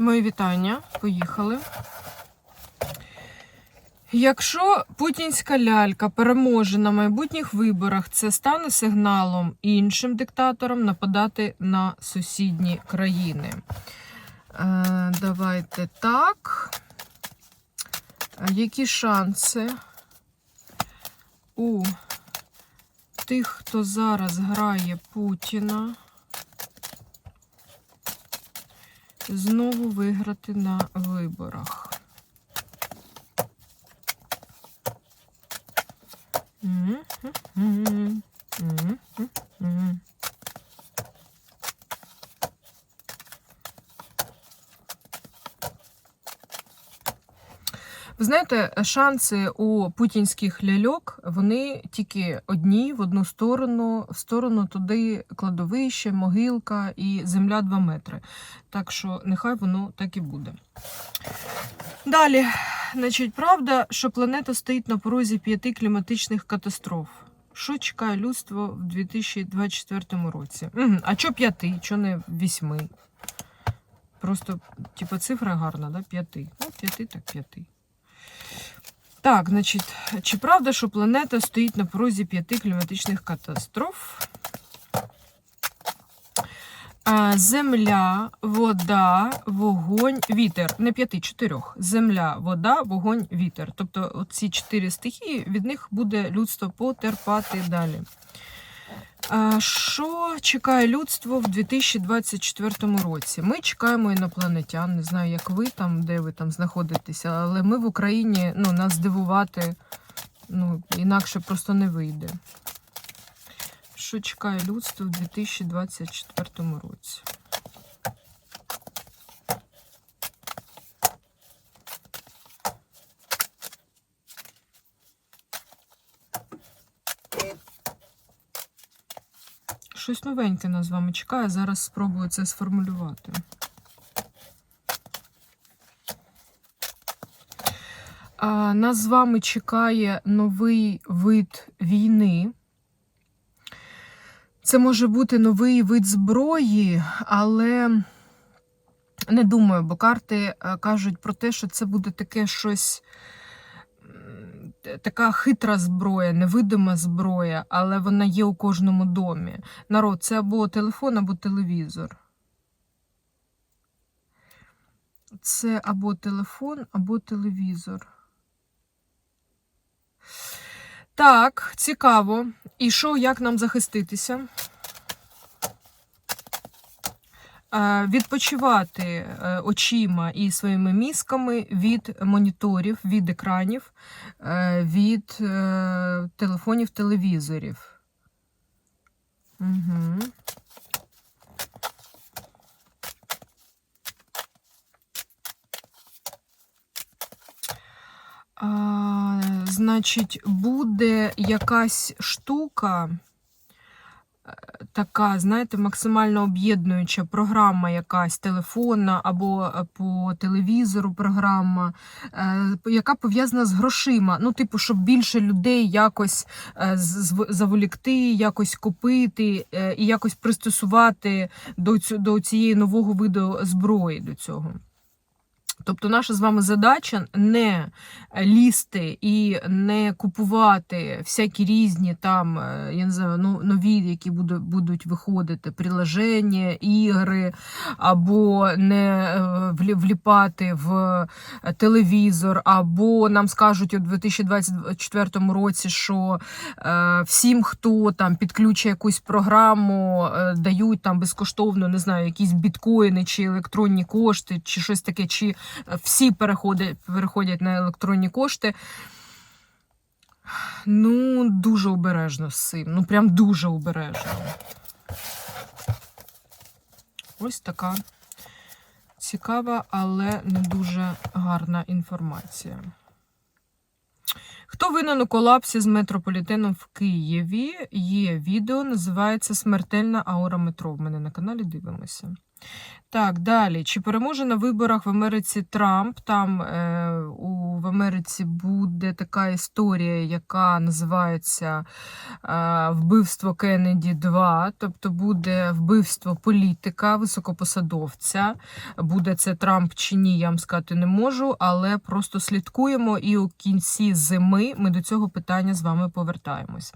Мої вітання. Поїхали. Якщо путінська лялька переможе на майбутніх виборах, це стане сигналом іншим диктаторам нападати на сусідні країни. Е, давайте так. Які шанси у тих, хто зараз грає Путіна, знову виграти на виборах? Мгм. Мгм. Мгм. Ви знаєте, шанси у путінських ляльок вони тільки одні в одну сторону, в сторону туди кладовище, могилка і земля 2 метри. Так що нехай воно так і буде. Далі, значить, правда, що планета стоїть на порозі п'яти кліматичних катастроф. Що чекає людство в 2024 році? А що п'яти, що не вісьми? Просто, типу, цифра гарна, да? П'яти. Ну, п'яти, так п'яти. Так, значить, чи правда, що планета стоїть на порозі п'яти кліматичних катастроф? Земля, вода, вогонь, вітер. Не п'яти, чотирьох. Земля, вода, вогонь, вітер. Тобто ці чотири стихії, від них буде людство потерпати далі. Що чекає людство в 2024 році? Ми чекаємо інопланетян. Не знаю, як ви там, де ви там знаходитеся, але ми в Україні ну, нас здивувати ну, інакше просто не вийде. Що чекає людство в 2024 році? Щось новеньке нас з вами чекає. Зараз спробую це сформулювати. Нас з вами чекає новий вид війни. Це може бути новий вид зброї, але не думаю, бо карти е, кажуть про те, що це буде таке щось. Така хитра зброя, невидима зброя, але вона є у кожному домі. Народ, це або телефон, або телевізор. Це або телефон, або телевізор. Так, цікаво. І що, як нам захиститися? Е, Відпочивати е, очима і своїми мізками від моніторів, від екранів, е, від е, телефонів, телевізорів. Угу. А, значить, буде якась штука, е, така, знаєте, максимально об'єднуюча програма, якась телефонна або е, по телевізору програма, е, яка пов'язана з грошима. Ну, типу, щоб більше людей якось е, заволікти, якось купити і якось пристосувати до цієї нового виду зброї до цього. Тобто наша з вами задача не лізти і не купувати всякі різні там, е, я не знаю, ну, нові, які будуть, виходити, приложення, ігри, або не е, вліпати в телевізор, або нам скажуть у 2024 році, що е, всім, хто там підключує якусь програму, е, дають там безкоштовно, не знаю, якісь біткоїни чи електронні кошти, чи щось таке, чи всі переходять, переходять на електронні кошти. Ну, дуже обережно з цим. Ну, прям дуже обережно. Ось така цікава, але не дуже гарна інформація. Хто винен у колапсі з метрополітеном в Києві? Є відео, називається Смертельна аура метро. В мене на каналі дивимося. Так, далі. Чи переможе на виборах в Америці Трамп? Там е, у в Америці буде така історія, яка називається е, Вбивство Кеннеді 2, тобто буде вбивство політика, високопосадовця. Буде це Трамп чи ні, я вам сказати не можу, але просто слідкуємо і у кінці зими ми до цього питання з вами повертаємось.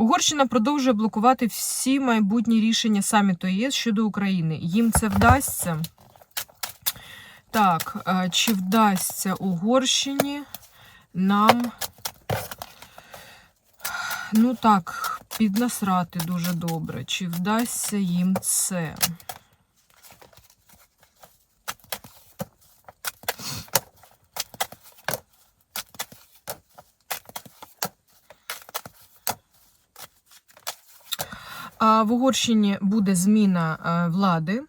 Угорщина продовжує блокувати всі майбутні рішення саміту ЄС щодо України. Їм це вдасться. Так, е, чи вдасться Угорщині нам, ну так, піднасрати дуже добре. Чи вдасться їм це? А в Угорщині буде зміна е, влади,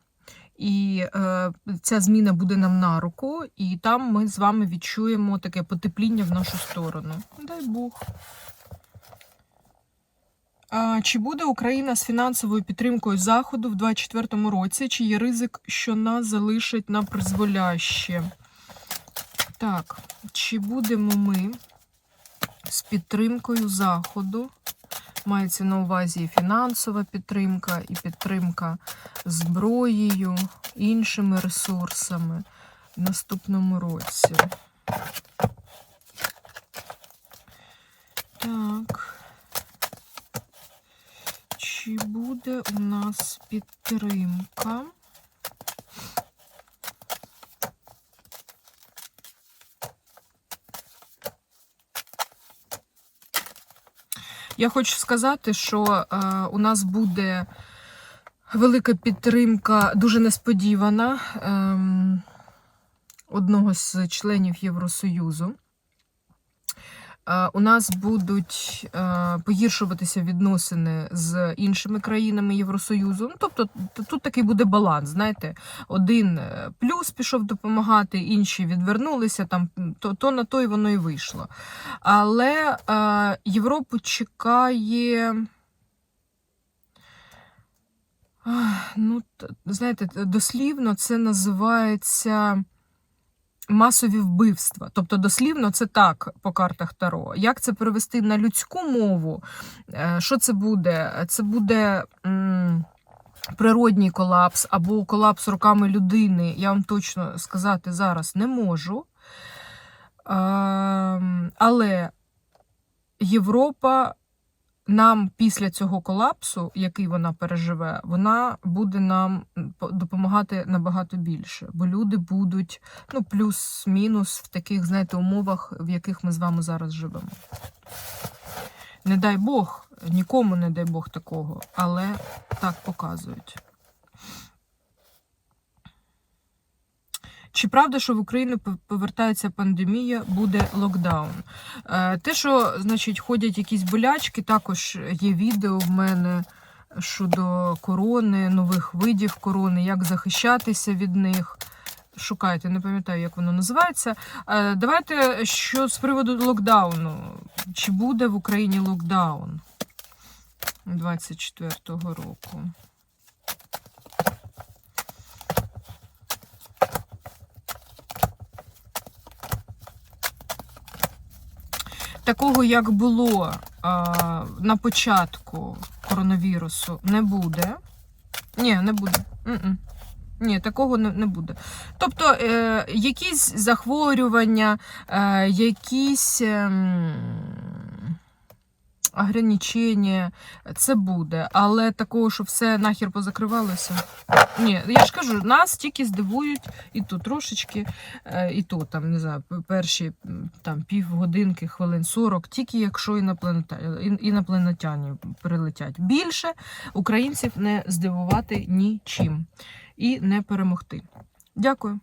і е, ця зміна буде нам на руку, і там ми з вами відчуємо таке потепління в нашу сторону. Дай Бог. Чи буде Україна з фінансовою підтримкою Заходу в 2024 році? Чи є ризик, що нас залишить на призволяще? Так, чи будемо ми з підтримкою Заходу? Мається на увазі і фінансова підтримка, і підтримка зброєю, іншими ресурсами в наступному році. Так. Чи буде у нас підтримка? Я хочу сказати, що е, у нас буде велика підтримка, дуже несподівана ем, одного з членів Євросоюзу. У нас будуть е, погіршуватися відносини з іншими країнами Євросоюзу. Ну, тобто тут такий буде баланс. Знаєте, один е, плюс пішов допомагати, інші відвернулися. Там то, то на то і воно і вийшло. Але е, Європу чекає. Ну, знаєте, дослівно це називається масові вбивства. Тобто, дослівно це так по картах Таро. Як це перевести на людську мову? Е, Що це буде? Це буде. Природній колапс або колапс руками людини, я вам точно сказати зараз не можу. Ем, Але Європа нам після цього колапсу, який вона переживе, вона буде нам допомагати набагато більше, бо люди будуть ну, плюс-мінус в таких, знаєте, умовах, в яких ми з вами зараз живемо. Не дай Бог, нікому не дай Бог такого, але так показують. Чи правда, що в Україну повертається пандемія, буде локдаун? Е, Те, що значить, ходять якісь болячки, також є відео в мене щодо корони, нових видів корони, як захищатися від них. Шукайте, не пам'ятаю, як воно називається. Е, Давайте що з приводу локдауну. Чи буде в Україні локдаун 24-го року? Такого, як було а, на початку коронавірусу, не буде. Ні, не буде. Н -н. Ні, такого не, не буде. Тобто, е, якісь захворювання, е, якісь ем, ограничення, це буде. Але такого, що все нахер позакривалося. Ні, я ж кажу, нас тільки здивують і то трошечки, е, і то там, не знаю, перші там півгодинки, хвилин 40, тільки якщо інопланетяні прилетять. Більше українців не здивувати нічим і не перемогти. Дякую.